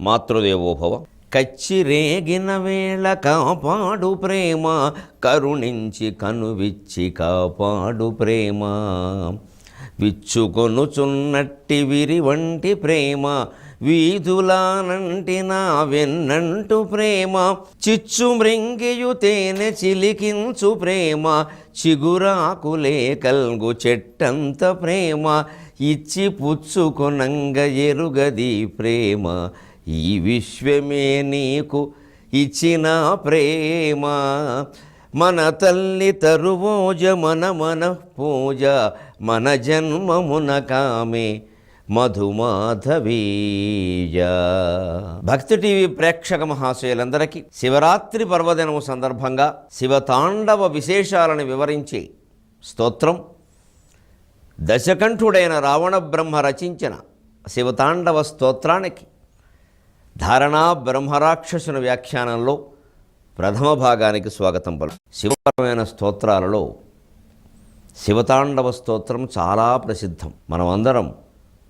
మాతృదేవోభవ. కచ్చిరేగిన వేళ కాపాడు ప్రేమ కరుణించి కనువిచ్చి కాపాడు ప్రేమ. విచ్చుకొనుచున్నట్టి విరి వంటి ప్రేమ వీధులానంటి నా వెన్నంటు ప్రేమ. చిచ్చు మృంగియు తేనె చిలికించు ప్రేమ చిగురాకులే కల్గు చెట్టంత ప్రేమ. ఇచ్చి పుచ్చుకొనంగ ఎరుగది ప్రేమ. ఈ విశ్వమే నీకు ఇచ్చిన ప్రేమ. మన తల్లి తరువోజ మన మన పూజ మన జన్మమున కామే మధుమాధవీయ భక్తి టీవీ ప్రేక్షక మహాశయులందరికీ శివరాత్రి పర్వదినము సందర్భంగా శివతాండవ విశేషాలను వివరించే స్తోత్రం. దశకంఠుడైన రావణ బ్రహ్మ రచించిన శివతాండవ స్తోత్రానికి ధారణా బ్రహ్మరాక్షసుని వ్యాఖ్యానంలో ప్రథమ భాగానికి స్వాగతం పలు శివపరమైన స్తోత్రాలలో శివతాండవ స్తోత్రం చాలా ప్రసిద్ధం. మనమందరం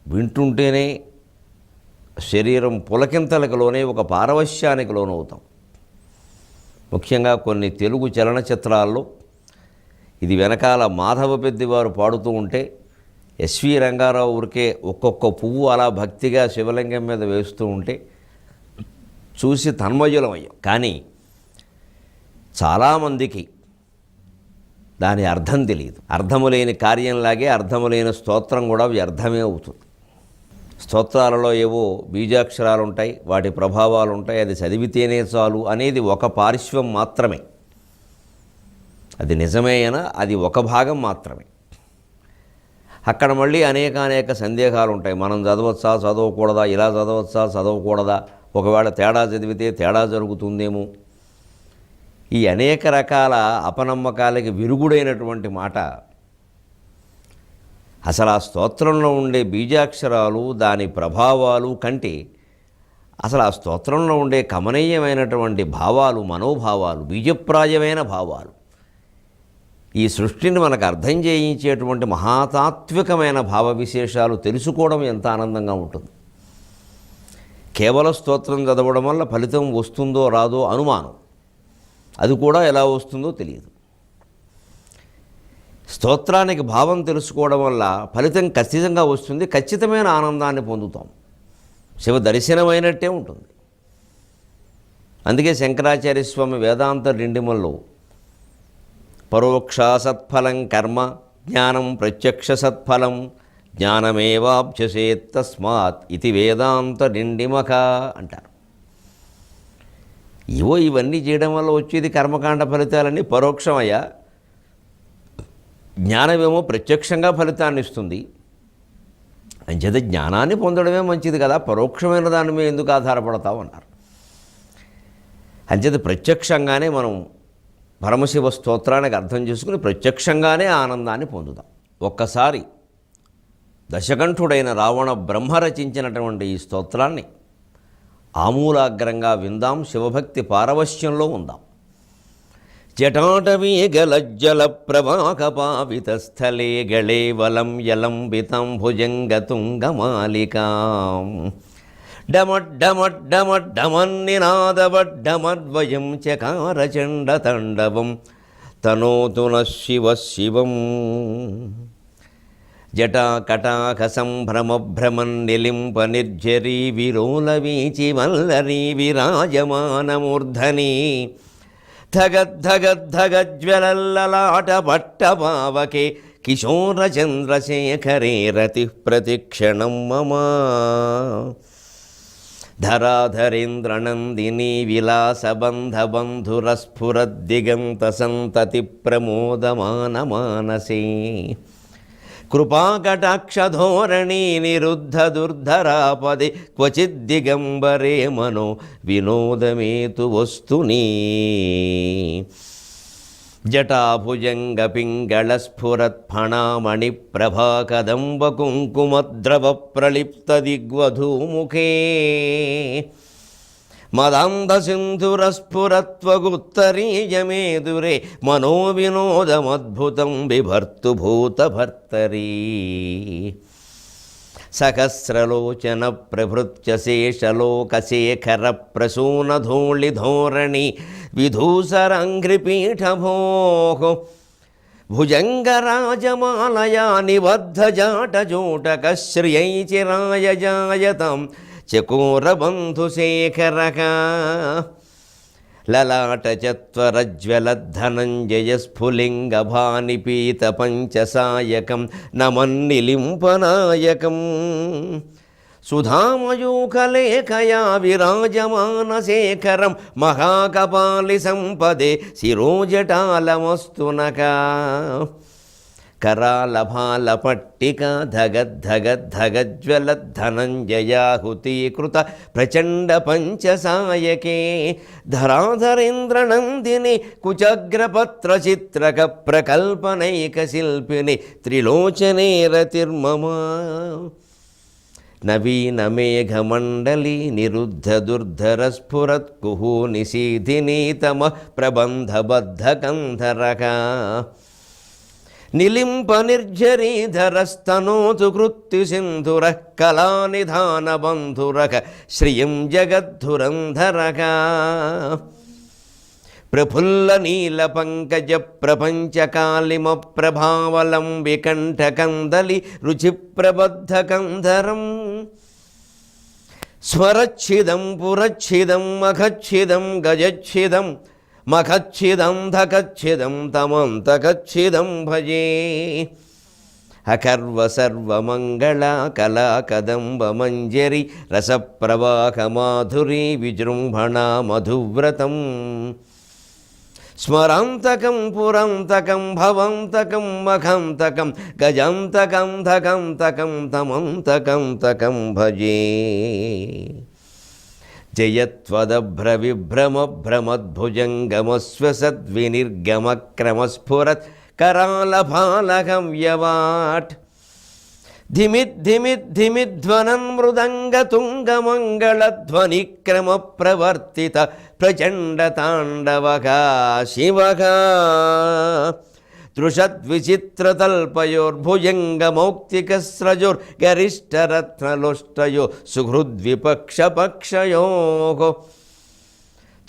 వింటుంటేనే శరీరం పులకింతలకులోనే ఒక పారవశ్యానికి లోనవుతాం. ముఖ్యంగా కొన్ని తెలుగు చలనచిత్రాల్లో ఇది వెనకాల మాధవ పెద్దివారు పాడుతూ ఉంటే ఎస్వి రంగారావు ఊరికే ఒక్కొక్క పువ్వు అలా భక్తిగా శివలింగం మీద వేస్తూ ఉంటే చూసి తన్మయులమయ్యాం. కానీ చాలామందికి దాని అర్థం తెలియదు. అర్థము లేని కార్యంలాగే అర్థము లేని స్తోత్రం కూడా వ్యర్థమే అవుతుంది. స్తోత్రాలలో ఏవో బీజాక్షరాలు ఉంటాయి వాటి ప్రభావాలు ఉంటాయి అది చదివితేనే చాలు అనేది ఒక పార్శ్వం మాత్రమే. అది నిజమే అయినా అది ఒక భాగం మాత్రమే. అక్కడ మళ్ళీ అనేక అనేక సందేహాలు ఉంటాయి మనం చదవచ్చా చదవకూడదా ఇలా చదవచ్చా చదవకూడదా ఒకవేళ తేడా చదివితే తేడా జరుగుతుందేమో? ఈ అనేక రకాల అపనమ్మకాలకి విరుగుడైనటువంటి మాట. అసలు ఆ స్తోత్రంలో ఉండే బీజాక్షరాలు దాని ప్రభావాలు కంటే అసలు ఆ స్తోత్రంలో ఉండే కమనీయమైనటువంటి భావాలు మనోభావాలు బీజప్రాయమైన భావాలు ఈ సృష్టిని మనకు అర్థం చేయించేటువంటి మహాతాత్వికమైన భావ విశేషాలు తెలుసుకోవడం ఎంత ఆనందంగా ఉంటుంది. కేవల స్తోత్రం చదవడం వల్ల ఫలితం వస్తుందో రాదో అనుమానం. అది కూడా ఎలా వస్తుందో తెలియదు. స్తోత్రానికి భావం తెలుసుకోవడం వల్ల ఫలితం ఖచ్చితంగా వస్తుంది. ఖచ్చితమైన ఆనందాన్ని పొందుతాం. శివ దర్శనమైనట్టే ఉంటుంది. అందుకే శంకరాచార్య స్వామి వేదాంత రెండిమల్లో పరోక్ష సత్ఫలం కర్మ జ్ఞానం ప్రత్యక్ష సత్ఫలం జ్ఞానమేవాభ్యసేత్ తస్మాత్ ఇది వేదాంత డిండిమక అంటారు. ఇవో ఇవన్నీ చేయడం వల్ల వచ్చేది కర్మకాండ ఫలితాలన్నీ పరోక్షమయ్యా. జ్ఞానమేమో ప్రత్యక్షంగా ఫలితాన్ని ఇస్తుంది. అంచేత జ్ఞానాన్ని పొందడమే మంచిది కదా పరోక్షమైన దాని మీద ఎందుకు ఆధారపడతావు అన్నారు. అంచేత ప్రత్యక్షంగానే మనం పరమశివ స్తోత్రానికి అర్థం చేసుకుని ప్రత్యక్షంగానే ఆనందాన్ని పొందుదాం. ఒక్కసారి దశకంఠుడైన రావణ బ్రహ్మ రచించినటువంటి ఈ స్తోత్రాన్ని ఆమూలాగ్రంగా విందాం శివభక్తి పారవశ్యంలో ఉందాం. జటాటవీ గలజ్జల ప్రవాహపావితస్థలే గళే వలం యలంబితం భుజంగతుంగమాలికాం డమడ్డమడ్డమడ్డమన్నినాదవడ్డమద్వయం చకారచండతండవం తనోతు న శివ శివం. జటాకటాక సంభ్రమ నిలింప నిర్జరీ విరోల వీచి వల్లరీ విరాజమానమూర్ధనీ ధగద్ధగద్ధగజ్వలల్లలాట పట్టపావకే కిశోర చంద్రశేఖరే రతి ప్రతిక్షణం మమ. ధరాధరేంద్రనందిని విలాసబంధబంధురస్ఫురద్దిగంత సంతతి ప్రమోదమానమానసే కృపాకటాక్షధోరణీ నిరుద్ధ దుర్ధరాపది క్వచిద్దిగంబరే మనో వినోదమేతు వస్తుని జటాభుజంగపింగళస్ఫురత్ఫణామణి మదాంధసింధురస్ఫురత్వగుత్తరీయమేదురే మనోవినోదమద్భుతం బిభర్తు భూతభర్తరీ సహస్రలోచన ప్రభృత్య శేషలోకశేఖర ప్రసూనధూళిధోరణి విధూసరాంఘ్రిపీఠభో భుజంగరాజమాలయా నిబద్ధజాటజూటకశ్రియై చిరాయ జాయతం చకోరబంధుశేఖరక. పంచసాయకం నమన్నిలింపనాయకం. సుధామయూఖలేఖయా విరాజమానశేఖరం మహాకపాలి సంపదే శిరోజటాలమస్తునకా. करालभालपट्टिका धगद्धगद्धगज्वलद्धनञ्जयाहुतीकृत प्रचण्डपञ्चसायके धराधरेन्द्रनन्दिनि कुचग्रपत्रचित्रकप्रकल्पनैकशिल्पिनि त्रिलोचने रतिर्मम नवीनमेघमण्डली निरुद्धदुर्धरस्फुरत्कुः निशीधिनीतमः प्रबन्धबद्धकन्धरका నిలింప నిర్జరీధరస్తనోతు కృత్తి సింధుర కళానిధాన బంధురక శ్రియం జగద్ధురంధరక. ప్రఫుల్ల నీల పంకజ ప్రపంచకాళిమ ప్రభావలంబికంఠకందలి రుచి ప్రబద్ధకంధరం స్వరచ్ఛిదం పురచ్ఛిదం మఖచ్ఛిదం గజచ్ఛిదం మఖచ్ఛిదం ధకచ్ఛిదం తమంతకచ్ఛిదం భజే. అకర్వ సర్వమంగళ కళా కదంబ మంజరి రసప్రవాహ విజృంభణ మధువ్రతం. స్మరాంతకం పురంతకం భవంతకం మఖంతకం గజంతకం ధకంతకం తమంతకం తకం భజే. జయత్వదభ్రవిభ్రమభ్రమద్భుజంగమస్వసద్వినిర్గమక్రమస్ఫురత్ కరాలఫాలకం వ్యవాట్ ధిమిద్ధిమిద్ధిమిధ్వనం మృదంగతుంగమంగళధ్వనిక్రమ ప్రవర్తిత ప్రచండ తాండవగా శివగా తృషద్విచిత్రతల్పయోర్భుజంగమౌక్తికస్రజోర్గరిష్టరత్నలుష్టయో సుహృద్విపక్షపక్షయో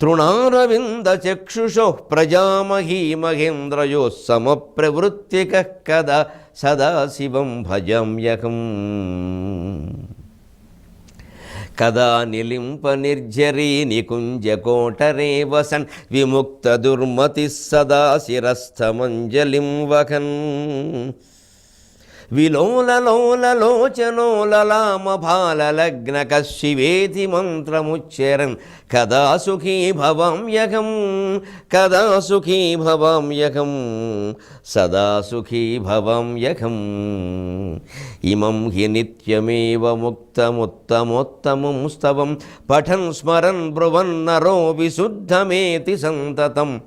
తృణారవిందచక్షుషో ప్రజామహీమహేంద్రయో సమప్రవృత్తిక కదా సదాశివం భజమ్యకం కదా నిలింప నిర్జరీ నికుంజకోటరే వసన్. విముక్త దుర్మతి సదా శిరస్థమంజలిం వహన్ విలోలలోలలోచనోలలామభాలలగ్నక శివేతి మంత్రముచ్చరన్. కదా సుఖీ భవామ్యకం కదా సుఖీ భవామ్యకం సదా సుఖీ భవామ్యకం ఇమం హి నిత్యమేవ ముక్తముత్తమోత్తమం స్తవం పఠన్ స్మరన్ బ్రువన్నరో విశుద్ధమేతి సంతతం.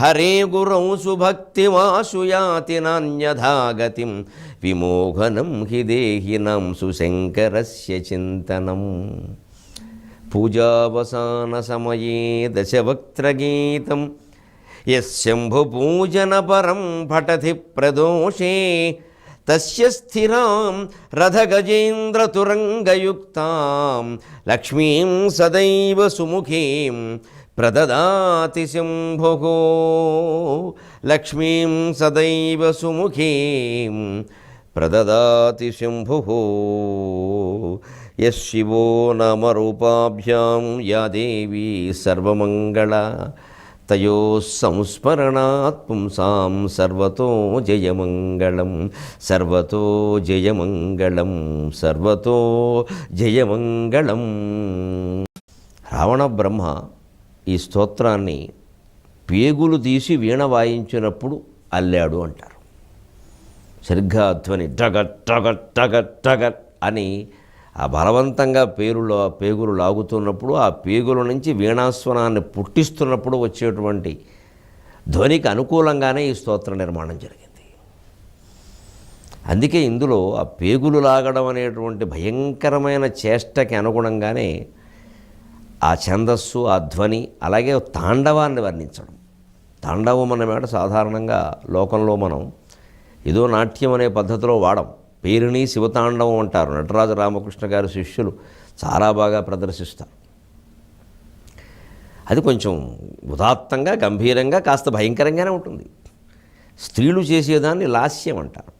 హరే గురౌ సుభక్తిమాశు యాతి నాన్యథాగతిం విమోహనం హి దేహినాం సుశంకరస్య చింతనం. పూజావసాన సమయే దశవక్త్రగీతం యశంభుపూజనపరం పఠతి ప్రదోషే. తస్య స్థిరాం రథగజేంద్రతురంగయుక్తాం లక్ష్మీం సదైవ సుముఖీం ప్రదదాతి శంభుः లక్ష్మీం సదైవ సుముఖీం ప్రదదాతి శంభు. యశివో నామరూపాభ్యాం యా దేవీ సర్వమంగళ. తయో సంస్మరణాత్ పుంసాం సర్వతో జయమంగళం. సర్వతో జయమంగళం సర్వతో జయమంగళం. రావణ బ్రహ్మ ఈ స్తోత్రాన్ని పేగులు తీసి వీణ వాయించినప్పుడు అల్లాడు అంటారు. సరిగ్గా ధ్వని టగట్ టగట్ టగట్ టగట్ అని ఆ బలవంతంగా పేరులో పేగులు లాగుతున్నప్పుడు ఆ పేగుల నుంచి వీణాస్వనాన్ని పుట్టిస్తున్నప్పుడు వచ్చేటువంటి ధ్వనికి అనుకూలంగానే ఈ స్తోత్ర నిర్మాణం జరిగింది. అందుకే ఇందులో ఆ పేగులు లాగడం అనేటువంటి భయంకరమైన చేష్టకి అనుగుణంగానే ఆ ఛందస్సు ఆ ధ్వని అలాగే తాండవాన్ని వర్ణించడం. తాండవం అన్న మాట సాధారణంగా లోకంలో మనం ఏదో నాట్యం అనే పద్ధతిలో వాడం. పేరుని శివతాండవం అంటారు. నటరాజ రామకృష్ణ గారి శిష్యులు చాలా బాగా ప్రదర్శిస్తారు. అది కొంచెం ఉదాత్తంగా గంభీరంగా కాస్త భయంకరంగానే ఉంటుంది. స్త్రీలు చేసేదాన్ని లాస్యం అంటారు.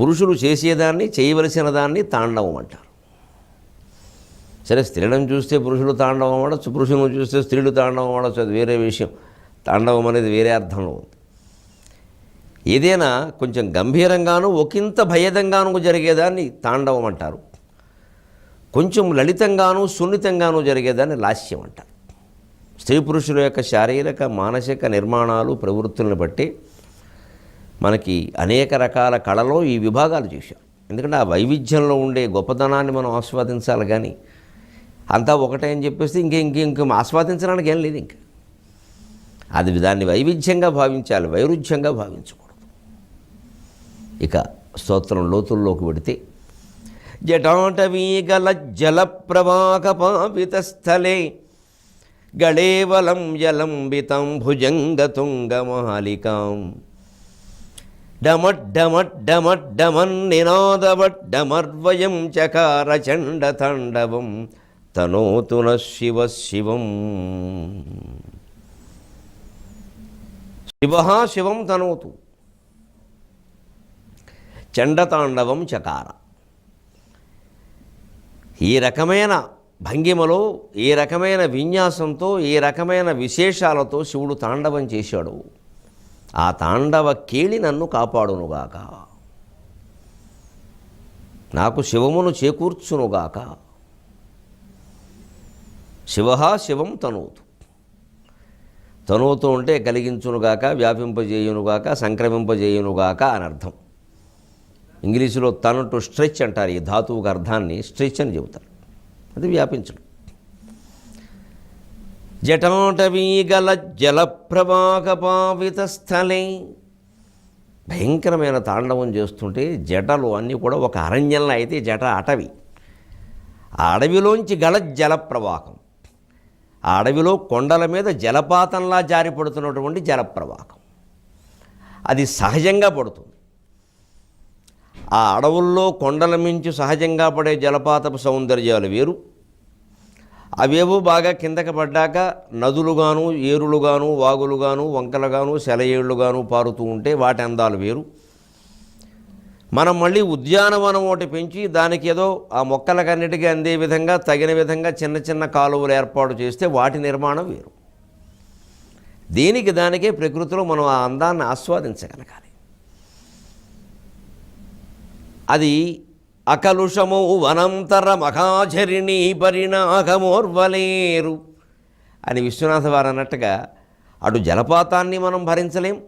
పురుషులు చేసేదాన్ని చేయవలసిన దాన్ని తాండవం అంటారు. సరే స్త్రీలను చూస్తే పురుషులు తాండవం ఆడచ్చు పురుషులను చూస్తే స్త్రీలు తాండవం ఆడచ్చు అది వేరే విషయం. తాండవం అనేది వేరే అర్థంలో ఉంది. ఏదైనా కొంచెం గంభీరంగాను ఒకంత భయదంగాను జరిగేదాన్ని తాండవం అంటారు. కొంచెం లలితంగాను సున్నితంగాను జరిగేదాన్ని లాస్యం అంటారు. స్త్రీ పురుషుల యొక్క శారీరక మానసిక నిర్మాణాలు ప్రవృత్తులను బట్టి మనకి అనేక రకాల కళలో ఈ విభాగాలు చేశాం. ఎందుకంటే ఆ వైవిధ్యంలో ఉండే గొప్పతనాన్ని మనం ఆస్వాదించాలి కానీ అంతా ఒకటే అని చెప్పేసి ఇంకే ఇంకే ఇంకేం ఆస్వాదించడానికి ఏం లేదు ఇంకా. అది దాన్ని వైవిధ్యంగా భావించాలి వైరుధ్యంగా భావించుకో ఇక స్తోత్రం లోతుల్లోకి పెడితే జటాటవీగల జల ప్రవాహ పాపిత స్థలే గళేవలం జలంబితం భుజంగతుంగమాలికాం. డమర్వయం చకార చండ తాండవం తనోతున శివ శివం. శివ శివం తనోతు. చండతాండవం చకార. ఈ రకమైన భంగిమలో ఈ రకమైన విన్యాసంతో ఈ రకమైన విశేషాలతో శివుడు తాండవం చేశాడు. ఆ తాండవ కేళి నన్ను కాపాడునుగాక. నాకు శివమును చేకూర్చునుగాక. శివ శివం తనూతు. తనూతు ఉంటే కలిగించునుగాక వ్యాపింపజేయునుగాక సంక్రమింపజేయునుగాక అని అర్థం ఇంగ్లీషులో తన స్ట్రెచ్ అంటారు ఈ ధాతువుకు అర్థాన్ని స్ట్రెచ్ అని చెబుతారు. అది వ్యాపించడం. జటాటవీగల జలప్రవాహ పావిత స్థలే. భయంకరమైన తాండవం చేస్తుంటే జటలు అన్నీ కూడా ఒక అరణ్యంలో అయితే జట అటవి. ఆ అడవిలోంచి గల జల ప్రవాహం ఆ అడవిలో కొండల మీద జలపాతంలా జారిపడుతున్నటువంటి జలప్రవాహం. అది సహజంగా పడుతుంది. ఆ అడవుల్లో కొండల మించి సహజంగా పడే జలపాతపు సౌందర్యాలు వేరు. అవేవో బాగా కిందకి పడ్డాక నదులుగాను ఏరులుగాను వాగులుగాను వంకలుగాను సెలయేళ్ళుగాను పారుతూ ఉంటే వాటి అందాలు వేరు. మనం మళ్ళీ ఉద్యానవనం ఒకటి పెంచి దానికి ఏదో ఆ మొక్కలకన్నిటికీ అందే విధంగా తగిన విధంగా చిన్న చిన్న కాలువలు ఏర్పాటు చేస్తే వాటి నిర్మాణం వేరు. దీనికి దానికే ప్రకృతిలో మనం ఆ అందాన్ని ఆస్వాదించగలగాలి. అది అకలుషము వనంతర మహాచరిణి పరిణాగమోర్వలేరు అని విశ్వనాథ వారు అన్నట్టుగా అటు జలపాతాన్ని మనం భరించలేం.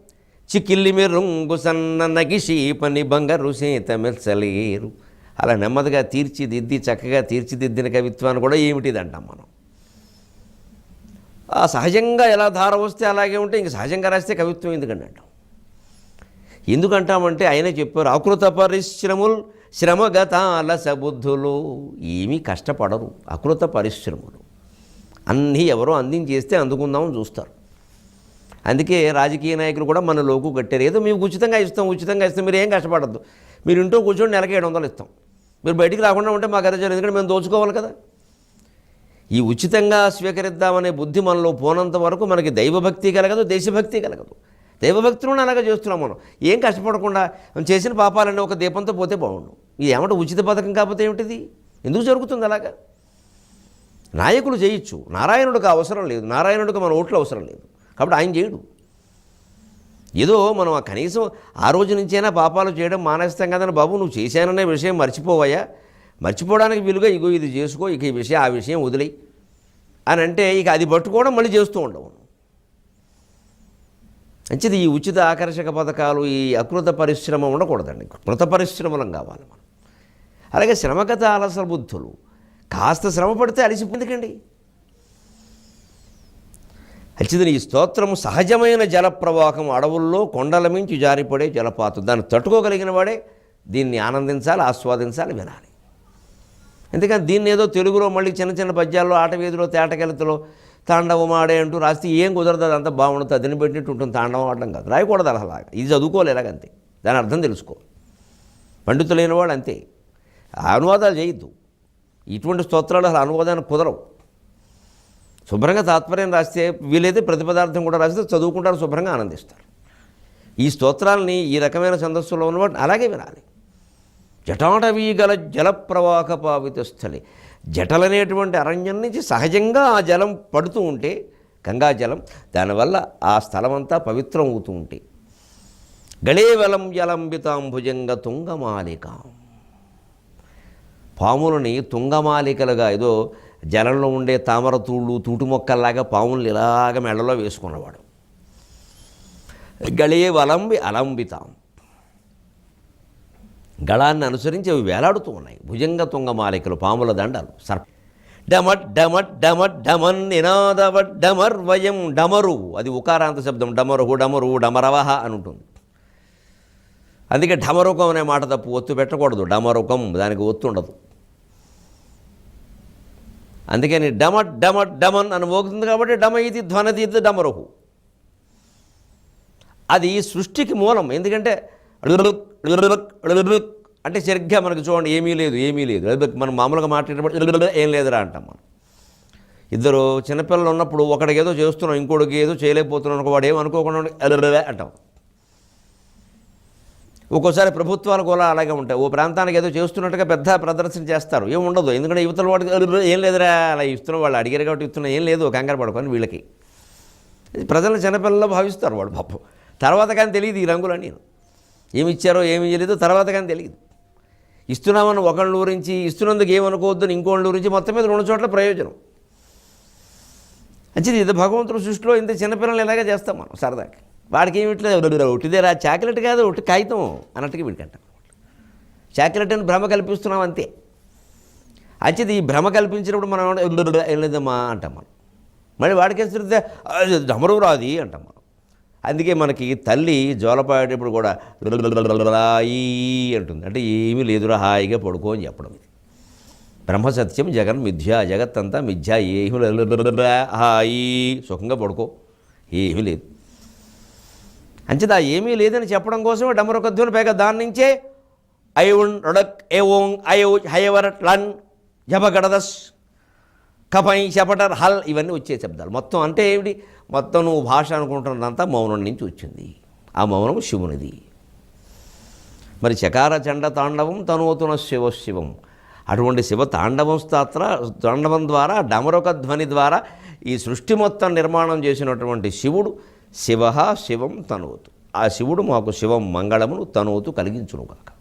చికిల్లి మెరుంగు సన్న నగిషీపని బంగారు సేత మెచ్చలేరు అలా నెమ్మదిగా తీర్చిదిద్ది చక్కగా తీర్చిదిద్దిన కవిత్వాన్ని కూడా ఏమిటిదంటాం మనం? ఆ సహజంగా ఎలా ధార వస్తే అలాగే ఉంటే ఇంక సహజంగా రాస్తే కవిత్వం ఎందుకండి అంటాం? ఎందుకంటామంటే ఆయనే చెప్పారు అకృత పరిశ్రములు శ్రమగత అలస బుద్ధులు ఏమీ కష్టపడరు అకృత పరిశ్రమలు అన్నీ ఎవరో అందించేస్తే అందుకుందామని చూస్తారు. అందుకే రాజకీయ నాయకులు కూడా మన లోకు కట్టారు. ఏదో మేము ఉచితంగా ఇస్తాం ఉచితంగా ఇస్తాం మీరు ఏం కష్టపడద్దు. మీరు ఇంట్లో కూర్చొని నెలకి ఏడు వందలు ఇస్తాం. మీరు బయటికి రాకుండా ఉంటే మాకు అదే ఎందుకంటే మేము దోచుకోవాలి కదా. ఈ ఉచితంగా స్వీకరిద్దామనే బుద్ధి మనలో పోనంత వరకు మనకి దైవభక్తి కలగదు దేశభక్తి కలగదు. దైవభక్తులను అలాగే చేస్తున్నాం మనం. ఏం కష్టపడకుండా మనం చేసిన పాపాలన్నీ ఒక దీపంతో పోతే బాగుండు. ఇది ఏమంటే ఉచిత పథకం కాకపోతే ఏమిటిది? ఎందుకు జరుగుతుంది అలాగా? నాయకులు చేయొచ్చు. నారాయణుడికి అవసరం లేదు. నారాయణుడికి మన ఓట్లు అవసరం లేదు. కాబట్టి ఆయన చేయడు. ఏదో మనం ఆ కనీసం ఆ రోజు నుంచైనా పాపాలు చేయడం మానేస్తాం కదని బాబు. నువ్వు చేశాననే విషయం మర్చిపోవాయా మర్చిపోవడానికి వీలుగా ఇగో ఇది చేసుకో. ఇక ఈ విషయం ఆ విషయం వదిలేయి. అని అంటే ఇక అది పట్టుకోవడం మళ్ళీ చేస్తూ ఉండవు. మంచిది ఈ ఉచిత ఆకర్షక పథకాలు ఈ అకృత పరిశ్రమ ఉండకూడదండి. కృత పరిశ్రమలం కావాలి మనం. అలాగే శ్రమగత అలస బుద్ధులు కాస్త శ్రమ పడితే అలిసిపోయిందికండి అచ్చిదని ఈ స్తోత్రం సహజమైన జలప్రవాహం అడవుల్లో కొండల మించి జారిపడే జలపాతం. దాన్ని తట్టుకోగలిగిన వాడే దీన్ని ఆనందించాలి ఆస్వాదించాలి వినాలి. ఎందుకని దీన్ని ఏదో తెలుగులో మళ్ళీ చిన్న చిన్న పద్యాల్లో ఆటవేదిలో తేటకెలతలో తాండవం ఆడే అంటూ రాస్తే ఏం కుదరదు అదంతా బాగుంటుంది అదిని పెట్టినట్టు ఉంటుంది. తాండవం ఆడడం కాదు. రాయకూడదు అలాగా. ఇది చదువుకోలే ఎలాగంతే? దాని అర్థం తెలుసుకో పండితులైన వాళ్ళు అంతే. అనువాదాలు చేయొద్దు. ఇటువంటి స్తోత్రాలు అసలు అనువాదానికి కుదరవు. శుభ్రంగా తాత్పర్యం రాస్తే వీలైతే ప్రతిపదార్థం కూడా రాస్తే చదువుకుంటారు శుభ్రంగా ఆనందిస్తారు. ఈ స్తోత్రాలని ఈ రకమైన ఛందస్సులో ఉన్నవాటిని అలాగే వినాలి. జటాటవీగల జలప్రవాహ పావిత స్థలి జటలనేటువంటి అరణ్యం నుంచి సహజంగా ఆ జలం పడుతూ ఉంటే గంగా జలం దానివల్ల ఆ స్థలమంతా పవిత్రం అవుతూ ఉంటే. గళేవలం జలంబితాంభుజంగ తుంగమాలిక. పాములని తుంగమాలికలుగా ఏదో జలంలో ఉండే తామర తూళ్ళు తూటు మొక్కల్లాగా పాములు ఇలాగ మెడలో వేసుకున్నవాడు. గళేవలంబి అలంబితాం. గళాన్ని అనుసరించి అవి వేలాడుతూ ఉన్నాయి. భుజంగ తుంగ మాలికలు పాముల దండాలు సర్ప డమట్ డమట్ డమట్ డమన్ నినాదవట్ డమర్ వయం డమరు. అది ఉకారాంత శబ్దం. డమరుహు డమరు డమరవహ అని ఉంటుంది. అందుకే ఢమరుకం అనే మాట తప్పు ఒత్తు పెట్టకూడదు. డమరుకం దానికి ఒత్తు ఉండదు. అందుకని డమట్ డమట్ డమన్ అని మోగుతుంది కాబట్టి డమ ఇది ధ్వనది ఇది డమరుహు. అది సృష్టికి మూలం. ఎందుకంటే అంటే సరిగ్గా మనకు చూడండి ఏమీ లేదు ఏమీ లేదు. మనం మామూలుగా మాట్లాడేటప్పుడు ఏం లేదురా అంటాం మనం. ఇద్దరు చిన్నపిల్లలు ఉన్నప్పుడు ఒకడికి ఏదో చేస్తున్నాం ఇంకోటికి ఏదో చేయలేకపోతున్నాం వాడు ఏమనుకోకుండా ఉండి అంటాం. ఒక్కోసారి ప్రభుత్వాలు కూడా అలాగే ఉంటాయి. ఓ ప్రాంతానికి ఏదో చేస్తున్నట్టుగా పెద్ద ప్రదర్శన చేస్తారు. ఏం ఉండదు. ఎందుకంటే యువతల వాడికి ఏం లేదురా అలా ఇస్తున్న వాళ్ళు అడిగారు కాబట్టి ఇస్తున్నా ఏం లేదు కంగారు పడుకొని వీళ్ళకి. ప్రజలు ప్రజలను భావిస్తారు వాడు పాపం. తర్వాత కానీ తెలియదు ఈ రంగులని ఏమి ఇచ్చారో ఏమి చేయలేదు తర్వాత కానీ తెలియదు. ఇస్తున్నామని ఒకళ్ళ గురించి ఇస్తున్నందుకు ఏమనుకోవద్దని ఇంకోళ్ళ గురించి మొత్తం మీద రెండు చోట్ల ప్రయోజనం. మంచిది ఇది భగవంతుడు సృష్టిలో ఇంత చిన్నపిల్లలు ఇలాగే చేస్తాం మనం సరదాకి? వాడికి ఏమిట్లేదు ఒట్టిదేరా చాక్లెట్ కాదు ఒట్టి కాగితం అన్నట్టుగా వీడికంట. చాక్లెట్ అని భ్రమ కల్పిస్తున్నాం అంతే. అంచేది ఈ భ్రమ కల్పించినప్పుడు మనం ఏమంటాం, ఏం లేదమ్మా అంటాం మనం. మళ్ళీ వాడికి వేస్తుంటే డమరు రాది అంటాం మనం. అందుకే మనకి తల్లి జోలపాడేటప్పుడు కూడా ఈ అంటుంది అంటే ఏమీ లేదురా హాయిగా పడుకో అని చెప్పడం ఇది బ్రహ్మ సత్యం జగన్ మిథ్యా జగత్ అంతా మిథ్య ఏమీ హాయి సుఖంగా పడుకో ఏమీ లేదు అంచేత ఏమీ లేదని చెప్పడం కోసమే డమరొకధ్వని పైగా దాని నుంచే ఐవున్ రొడక్ ఏ ఓం ఐ హైవర్ లన్ జపగడదస్ కపై శపటర్ హల్ ఇవన్నీ వచ్చే శబ్దాలు. మొత్తం అంటే ఏమిటి? మొత్తం నువ్వు భాష అనుకుంటున్నదంతా మౌనం నుంచి వచ్చింది. ఆ మౌనం శివునిది. మరి చకార చండ తాండవం తనోతున శివ శివం. అటువంటి శివ తాండవం స్థాత్ర తాండవం ద్వారా డమరొక ధ్వని ద్వారా ఈ సృష్టి మొత్తం నిర్మాణం చేసినటువంటి శివుడు శివ శివం తనోతు. ఆ శివుడు మాకు శివం మంగళమును తనోతు కలిగించునుగాక.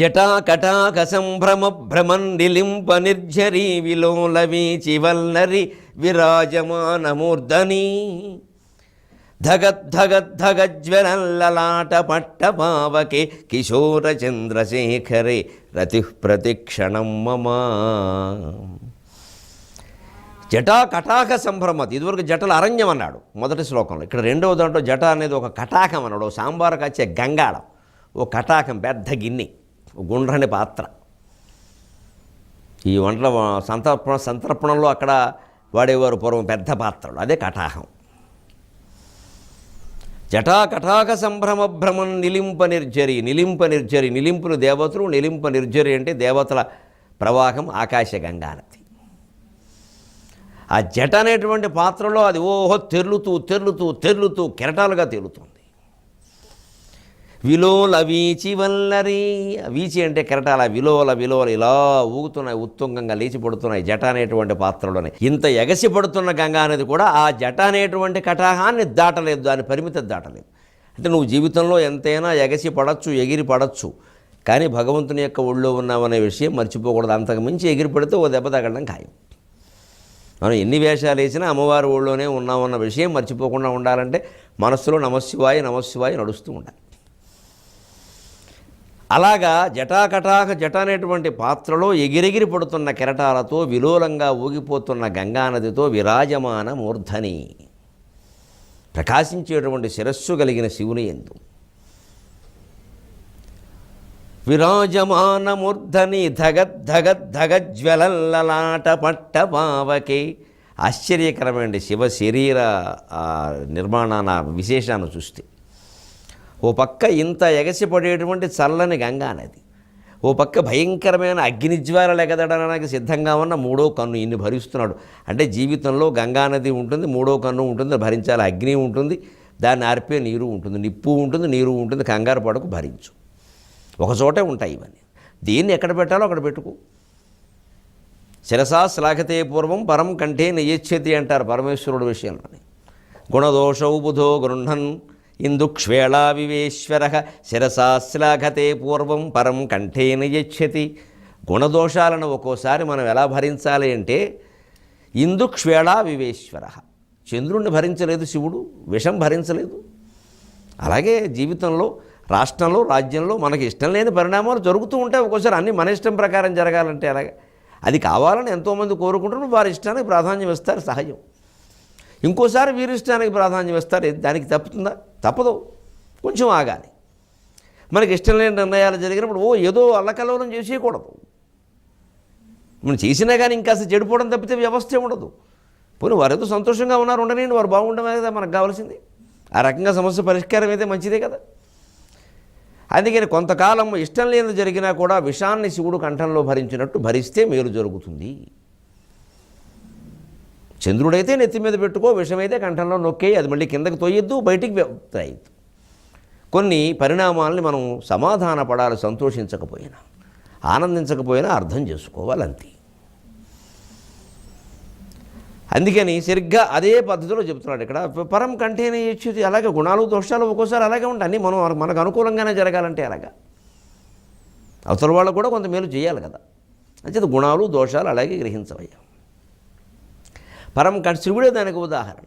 జటా కటాక సంభ్రమ భ్రమం నిలింప నిర్జరి విలోల వల్లరి విరాజమానమూర్ధని. ధగద్ధగద్ధగజ్వలల్లలాట పట్టపావకే కిశోర చంద్రశేఖరే రతి ప్రతిక్షణం మమ. జటా కటాక సంభ్రమతి ఇదివరకు జటల అరణ్యం అన్నాడు మొదటి శ్లోకంలో. ఇక్కడ రెండవ దాంట్లో జట అనేది ఒక కటాకం అన్నాడు ఓ సాంబారు వచ్చే గంగాళం ఓ కటాకం పెద్ద గిన్నె. గుండ్రని పాత్ర. ఈ వంటల సంతర్పణ సంతర్పణంలో అక్కడ వాడేవారు పూర్వం పెద్ద పాత్రలు. అదే కటాహం. జటా కటాక సంభ్రమ భ్రమం నిలింప నిర్జరి నిలింప నిర్జరి నిలింపులు దేవతలు నిలింప నిర్జరి అంటే దేవతల ప్రవాహం ఆకాశ గంగానది. ఆ జట అనేటువంటి పాత్రలో అది ఓహో తెర్లుతూ తెర్లుతూ తెర్లుతూ కెరటాలుగా తేలుతుంది. విలోల వీచి వల్లరి. వీచి అంటే కెరటాల విలోల విలోల ఇలా ఊగుతున్నాయి ఉత్తుంగంగా లేచి పడుతున్నాయి జట అనేటువంటి పాత్రలోనే. ఇంత ఎగసి పడుతున్న గంగా అనేది కూడా ఆ జట అనేటువంటి కటాహాన్ని దాటలేదు దాని పరిమితి దాటలేదు. అంటే నువ్వు జీవితంలో ఎంతైనా ఎగసి పడచ్చు ఎగిరి పడచ్చు కానీ భగవంతుని యొక్క ఒళ్ళో ఉన్నామనే విషయం మర్చిపోకూడదు. అంతకు మించి ఎగిరి పడితే ఓ దెబ్బ తగలడం ఖాయం. మనం ఎన్ని వేషాలు వేసినా అమ్మవారి ఊళ్ళోనే ఉన్నామన్న విషయం మర్చిపోకుండా ఉండాలంటే మనస్సులో నమశివాయ నమశివాయ నడుస్తూ ఉండాలి. అలాగా జటాకటాక జట అనేటువంటి పాత్రలో ఎగిరెగిరి పడుతున్న కెరటాలతో విలోలంగా ఊగిపోతున్న గంగానదితో విరాజమాన మూర్ధని. ప్రకాశించేటువంటి శిరస్సు కలిగిన శివుని ఎందు. విరాజమాన మూర్ధని ధగద్ ధగద్ ధగజ్వలల్లలాట పట్టపావకే ఆశ్చర్యకరమైన శివ శరీర నిర్మాణాన విశేషాన్ని చూస్తే. ఓ పక్క ఇంత ఎగసిపడేటువంటి చల్లని గంగా నది ఓ పక్క భయంకరమైన అగ్నిజ్వాలలు ఎగదడడానికి సిద్ధంగా ఉన్న మూడో కన్ను ఇన్ని భరిస్తున్నాడు. అంటే జీవితంలో గంగా నది ఉంటుంది మూడో కన్ను ఉంటుంది భరించాలి. అగ్ని ఉంటుంది దాన్ని ఆర్పే నీరు ఉంటుంది నిప్పు ఉంటుంది నీరు ఉంటుంది కంగారు పడకు భరించు. ఒక చోటే ఉంటాయి ఇవన్నీ. దీన్ని ఎక్కడ పెట్టాలో అక్కడ పెట్టుకో. శిరసా శ్లాఘతే పూర్వం పరం కంఠే నయచ్చతి అంటారు పరమేశ్వరుడు విషయంలోని. గుణదోషౌ బుధో గృహన్ ఇందుక్ష్వేళావివేశ్వర శిరసా శ్లాఘతే పూర్వం పరం కంఠేన నయచ్చతి గుణదోషాలను ఒక్కోసారి మనం ఎలా భరించాలి అంటే ఇందుక్ష్వేళా వివేశ్వర చంద్రుణ్ణి భరించలేదు శివుడు విషం భరించలేదు. అలాగే జీవితంలో రాష్ట్రంలో రాజ్యంలో మనకి ఇష్టం లేని పరిణామాలు జరుగుతూ ఉంటాయి. ఒక్కోసారి అన్నీ మన ఇష్టం ప్రకారం జరగాలంటే అలాగే అది కావాలని ఎంతోమంది కోరుకుంటారు వారి ఇష్టానికి ప్రాధాన్యం ఇస్తారు సహజం. ఇంకోసారి వీరిష్టానికి ప్రాధాన్యం ఇస్తారు. దానికి తప్పుతుందా? తప్పదు. కొంచెం ఆగాలి. మనకి ఇష్టం లేని నిర్ణయాలు జరిగినప్పుడు ఓ ఏదో అల్లకల్లోలం చేసేయకూడదు. మనం చేసినా కానీ ఇంకా అసలు చెడిపోవడం తప్పితే వ్యవస్థ ఉండదు. పోనీ వారు ఏదో సంతోషంగా ఉన్నారు ఉండనండి వారు బాగుండమే కదా మనకు కావాల్సింది. ఆ రకంగా సమస్య పరిష్కారం అయితే మంచిదే కదా. అందుకని కొంతకాలం ఇష్టం లేనిది జరిగినా కూడా విషాన్ని శివుడు కంఠంలో భరించినట్టు భరిస్తే మేలు జరుగుతుంది. చంద్రుడైతే నెత్తి మీద పెట్టుకో విషమైతే కంఠంలో నొక్కేయి అది మళ్ళీ కిందకి తొయ్యొద్దు బయటికి రాయద్దు కొన్ని పరిణామాలని మనం సమాధాన పడాలి సంతోషించకపోయినా ఆనందించకపోయినా అర్థం చేసుకోవాలి అంతే అందుకని సరిగ్గా అదే పద్ధతిలో చెప్తున్నాడు ఇక్కడ. పరం కంటేనే ఇచ్చేది అలాగే గుణాలు దోషాలు ఒక్కోసారి అలాగే ఉంటాయి. అన్నీ మనం మనకు అనుకూలంగానే జరగాలంటే అలాగా అవతల వాళ్ళు కూడా కొంత మేలు చేయాలి కదా. అంచేత గుణాలు దోషాలు అలాగే గ్రహించవయ్యా. పరం కం శివుడే దానికి ఉదాహరణ.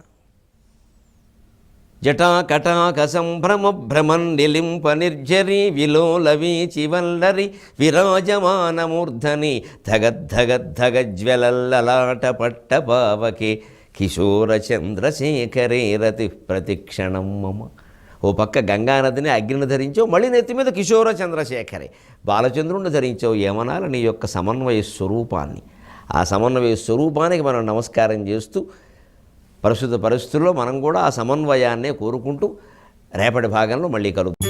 జటాకటాక సంభ్రమ భ్రమన్ నిలింప నిర్జరి విలోలవి చివల్లరి విరాజమానమూర్ధని ధగద్ధగద్ధగజ్వలల్లలాట పట్ట పావకి కిశోర చంద్రశేఖరే రతి ప్రతిక్షణం మమ. ఓ పక్క గంగానదిని అగ్నిని ధరించావు మళ్ళీ నెత్తి మీద కిశోర చంద్రశేఖరే. బాలచంద్రుణ్ణి ధరించావు ఏమనాలి నీ యొక్క సమన్వయ స్వరూపాన్ని? ఆ సమన్వయ స్వరూపానికి మనం నమస్కారం చేస్తూ ప్రస్తుత పరిస్థితుల్లో మనం కూడా ఆ సమన్వయాన్నే కోరుకుంటూ రేపటి భాగంలో మళ్ళీ కలుగుతాం